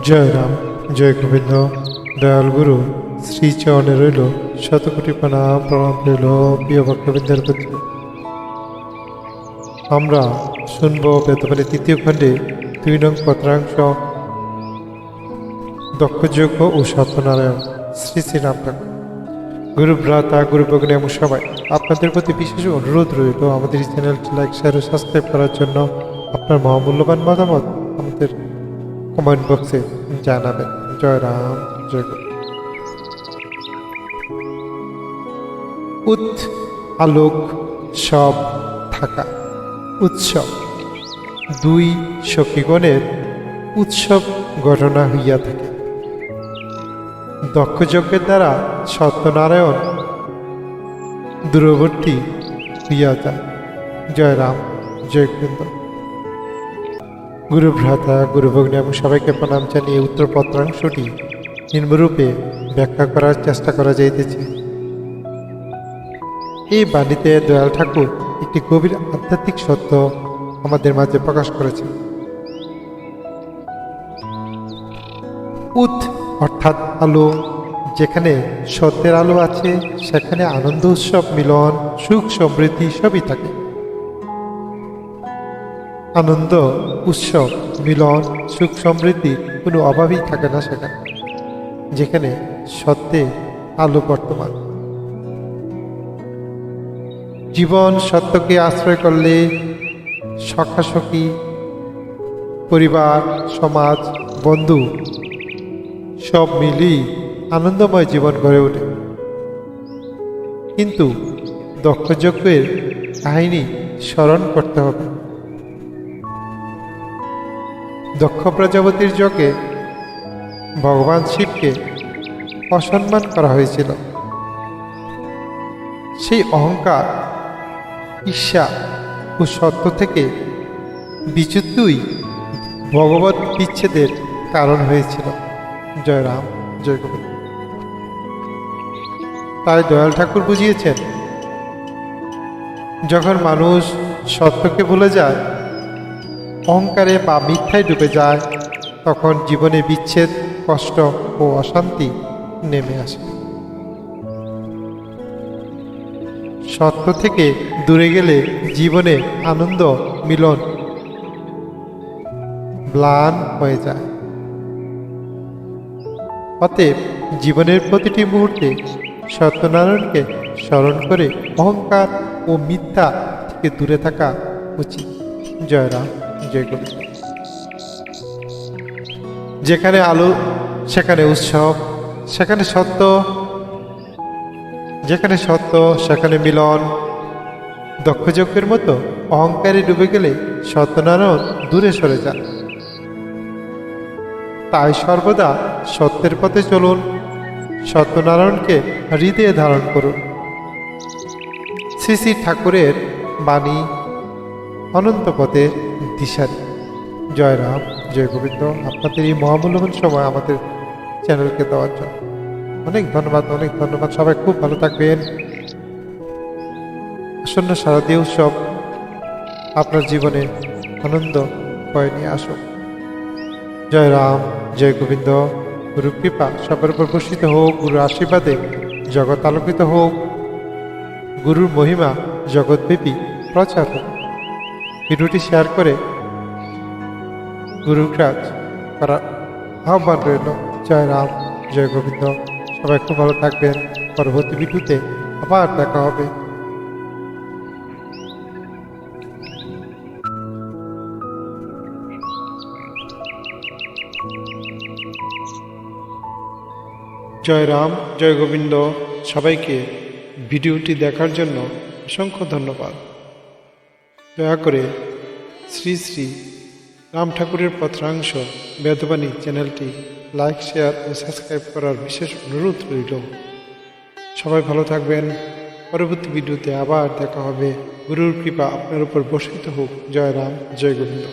জয় রাম, জয় গোবিন্দ, দয়াল গুরু শ্রীচরণে রইল শতকোটি প্রণাম প্রণাম রইল, প্রিয় ভক্তবৃন্দের প্রতি। আমরা শুনব বেতবাণী তৃতীয় খণ্ডে দুই নং পত্রাংশ, দক্ষযজ্ঞ ও সত্যনারায়ণ, শ্রী শ্রী রাম ঠাকুর গুরু ভ্রাতা, গুরু ভগ্নী এবং সবাই, আপনাদের প্রতি বিশেষ অনুরোধ রইল, আমাদের এই চ্যানেলটি লাইক শেয়ার ও সাবস্ক্রাইব করার জন্য আপনার মহামূল্যবান মতামত আমাদের কমেন্ট বক্সে জানাবেন। জয় রাম, জয় উৎ আলোক সব থাকা। উৎসব। দুই সখীগণের উৎসব ঘটনা হইয়া থাকে। দক্ষযজ্ঞের দ্বারা সত্যনারায়ণ দূরবর্তী হইয়া যায়। জয় রাম, জয় কৃন্দ গুরু ভ্রাতা, গুরু ভগ্নী এবং সবাইকে প্রণাম জানিয়ে উত্তর পত্রাংশটি নিম্নরূপে ব্যাখ্যা করার চেষ্টা করা যাইতেছে। এই বাণীতে দয়াল ঠাকুর একটি গভীর আধ্যাত্মিক সত্য আমাদের মাঝে প্রকাশ করেছে উৎ অর্থাৎ আলো, যেখানে সত্যের আলো আছে, সেখানে আনন্দ, উৎসব, মিলন, সুখ, সমৃদ্ধি সবই থাকে। আনন্দ, উৎসব, মিলন, সুখ সমৃদ্ধির কোনো অভাবই থাকে না সেখানে, যেখানে সত্যে আলো বর্তমান। জীবন সত্যকে আশ্রয় করলে সখাসখী পরিবার, সমাজ, বন্ধু সব মিলিয়ে আনন্দময় জীবন গড়ে ওঠে। কিন্তু দক্ষযজ্ঞের কাহিনী স্মরণ করতে হবে। দক্ষ প্রজাপতির যজ্ঞে ভগবান শিবকে অসম্মান করা হয়েছিল। সেই অহংকার, ঈর্ষা ও সত্য থেকে বিচ্যুতই ভগবত বিচ্ছেদের কারণ হয়েছিল। জয় রাম, জয় গোবিন্দ। তাই দয়াল ঠাকুর বুঝিয়েছেন, যখন মানুষ সত্যকে ভুলে যায় অহংকারে বা মিথ্যায় ডুবে যায়, তখন জীবনে বিচ্ছেদ, কষ্ট ও অশান্তি নেমে আসে। সত্য থেকে দূরে গেলে জীবনে আনন্দ, মিলন ম্লান হয়ে যায়। অতএব জীবনের প্রতিটি মুহূর্তে সত্যনারায়ণকে স্মরণ করে অহংকার ও মিথ্যা থেকে দূরে থাকা উচিত। জয় গোবিন্দ যেখানে আলো, সেখানে উৎসব, সেখানে সত্য, যেখানে সত্য, সেখানে মিলন। দক্ষ দক্ষযজ্ঞের মতো অহংকারে ডুবে গেলে সত্যনারায়ণ দূরে সরে যান। তাই সর্বদা সত্যের পথে চলুন। সত্যনারায়ণকে হৃদয়ে ধারণ করুন। শ্রী শ্রী ঠাকুরের বাণী অনন্ত পথের দিশারি। জয় রাম, জয় গোবিন্দ, আপনাদের এই মহামূল্যবান সময় আমাদের চ্যানেলকে দেওয়ার জন্য। অনেক ধন্যবাদ অনেক ধন্যবাদ। সবাই খুব ভালো থাকবেন। আসন্ন শারদীয় উৎসব আপনার জীবনে আনন্দ বয়ে নিয়ে আসুক জয় রাম, জয় গোবিন্দ গুরু কৃপা সবার উপর বর্ষিত হোক, গুরুর আশীর্বাদে জগৎ আলোকিত হোক। গুরুর মহিমা জগৎব্যাপী প্রচার হোক। ভিডিওটি শেয়ার করে গুরুর কাজ করার আহ্বান রইল। জয় রাম, জয় গোবিন্দ। সবাই খুব ভালো থাকবেন। পরবর্তী ভিডিওতে আবার দেখা হবে। জয় রাম, জয় গোবিন্দ। সবাইকে ভিডিওটি দেখার জন্য অসংখ্য ধন্যবাদ। দয়া করে শ্রী শ্রী রাম ঠাকুরের পত্রাংশ বেদবাণী চ্যানেলটি লাইক, শেয়ার ও সাবস্ক্রাইব করার বিশেষ অনুরোধ রইল। সবাই ভালো থাকবেন। পরবর্তী ভিডিওতে আবার দেখা হবে। গুরুর কৃপা আপনার উপর বর্ষিত হোক। জয় রাম, জয় গোবিন্দ।